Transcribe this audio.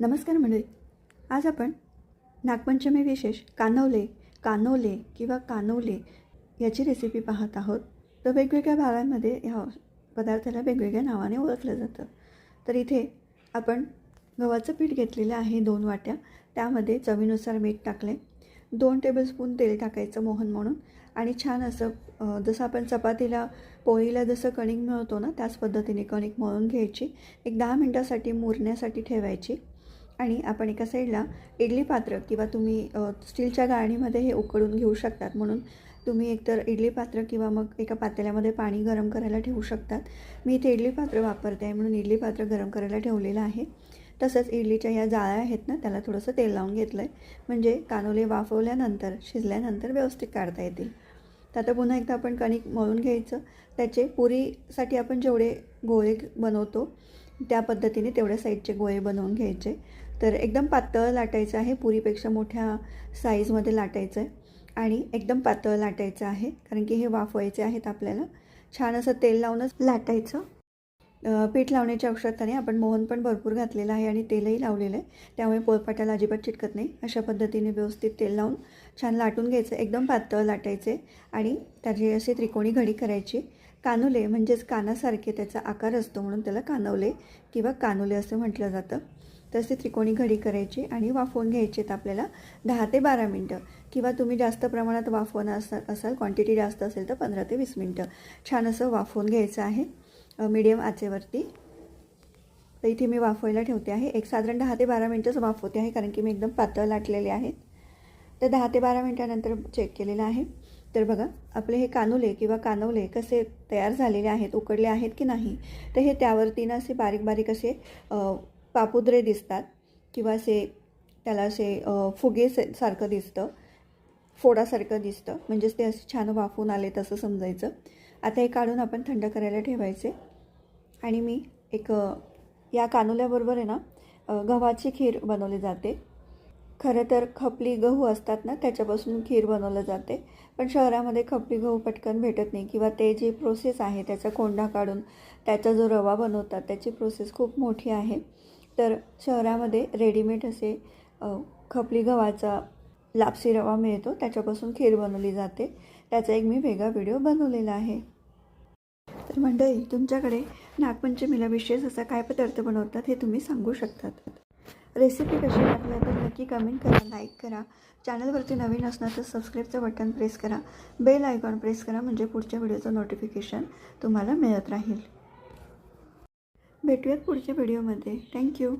नमस्कार मंडळी. आज आपण नागपंचमी विशेष कानवले कानोले किंवा कानवले याची रेसिपी पाहत आहोत. तर वेगवेगळ्या भागांमध्ये ह्या पदार्थाला वेगवेगळ्या नावाने ओळखलं जातं. तर इथे आपण गव्हाचं पीठ घेतलेलं आहे दोन वाट्या. त्यामध्ये चवीनुसार मीठ टाकले दोन टेबलस्पून तेल टाकायचं मोहन म्हणून. आणि छान असं जसं आपण चपातीला पोळीला जसं कणिक मिळवतो ना त्याच पद्धतीने कणिक मळून घ्यायची. एक दहा मिनटासाठी मुरण्यासाठी ठेवायची. आणि आपण एका साईडला इडली पात्र किंवा तुम्ही स्टीलच्या गाळणीमध्ये हे उकडून घेऊ शकतात. म्हणून तुम्ही एकतर इडली पात्र किंवा मग एका पातेल्यामध्ये पाणी गरम करायला ठेवू शकतात. मी इथे इडली पात्र वापरते आहे म्हणून इडली पात्र गरम करायला ठेवलेलं आहे. तसंच इडलीच्या या जाळ्या आहेत ना त्याला थोडंसं तेल लावून घेतलं आहे म्हणजे कानोले वाफवल्यानंतर शिजल्यानंतर व्यवस्थित काढता येतील. तर आता पुन्हा एकदा आपण कणिक मळून घ्यायचं. त्याचे पुरीसाठी आपण जेवढे गोळे बनवतो त्या पद्धतीने तेवढ्या साईजचे गोळे बनवून घ्यायचे. तर एकदम पातळ लाटायचं आहे. पुरीपेक्षा मोठ्या साईजमध्ये लाटायचं आहे आणि एकदम पातळ लाटायचं आहे. कारण की हे वाफवायचे आहेत आपल्याला. छान असं तेल लावूनच लाटायचं. पीठ लावण्याच्या औषधाने आपण मोहन पण भरपूर घातलेलं आहे आणि तेलही लावलेलं आहे. त्यामुळे पोळपाटाला अजिबात चिटकत नाही. अशा पद्धतीने व्यवस्थित तेल लावून छान लाटून घ्यायचं. एकदम पातळ लाटायचे. आणि त्याची अशी त्रिकोणी घडी करायची. कानुले म्हणजेच कानासारखे त्याचा आकार असतो म्हणून त्याला कानवले किंवा कानुले असं म्हटलं जातं. तसे त्रिकोणी घडी करायची आणि वाफवून घ्यायची आहेत आपल्याला दहा ते बारा मिनटं. किंवा तुम्ही जास्त प्रमाणात वाफवणं असा असाल क्वांटिटी जास्त असेल तर पंधरा ते वीस मिनटं. छान असं वाफवून घ्यायचं आहे मीडियम आचेवरती. तर इथे मी वाफवायला ठेवते आहे. एक साधारण दहा ते बारा मिनटंच वाफवते आहे कारण की मी एकदम पातळ लाटलेले आहेत. तर दहा ते बारा मिनटानंतर चेक केलेलं आहे. तर बघा आपले हे कानुले किंवा कानवले कसे तयार झालेले आहेत उकडले आहेत की नाही? तर हे त्यावरती ना असे बारीक बारीक असे पापुद्रे दिसतात किंवा असे त्याला असे फुगे सारखं दिसतं फोडासारखं दिसतं. म्हणजेच ते असे छान वाफून आले तसं समजायचं. आता हे काढून आपण थंड करायला ठेवायचे. आणि मी एक या कानुल्याबरोबर आहे ना गव्हाची खीर बनवली जाते. खरं तर खपली गहू असतात ना त्याच्यापासून खीर बनवलं जाते. पण शहरामध्ये खपली गहू पटकन भेटत नाही किंवा ते जी प्रोसेस आहे त्याचा कोंडा काढून त्याचा जो रवा बनवतात त्याची प्रोसेस खूप मोठी आहे. तर शहरामध्ये रेडीमेड असे खपली गव्हाचा लापसी रवा मिळतो. त्याच्यापासून खीर बनवली जाते. त्याचा एक मी वेगळा व्हिडिओ बनवलेला आहे. तर मंडळी तुमच्याकडे नागपंचमीला विशेष असा काय पदार्थ बनवतात हे तुम्ही सांगू शकतात. रेसिपी कशी वाटल्या तर नक्की कमेंट करा लाईक करा. चॅनलवरती नवीन असणार तर सबस्क्राईबचं बटन प्रेस करा. बेल आयकॉन प्रेस करा म्हणजे पुढच्या व्हिडिओचं नोटिफिकेशन तुम्हाला मिळत राहील. भेटूयात पुढच्या व्हिडिओमध्ये. थँक्यू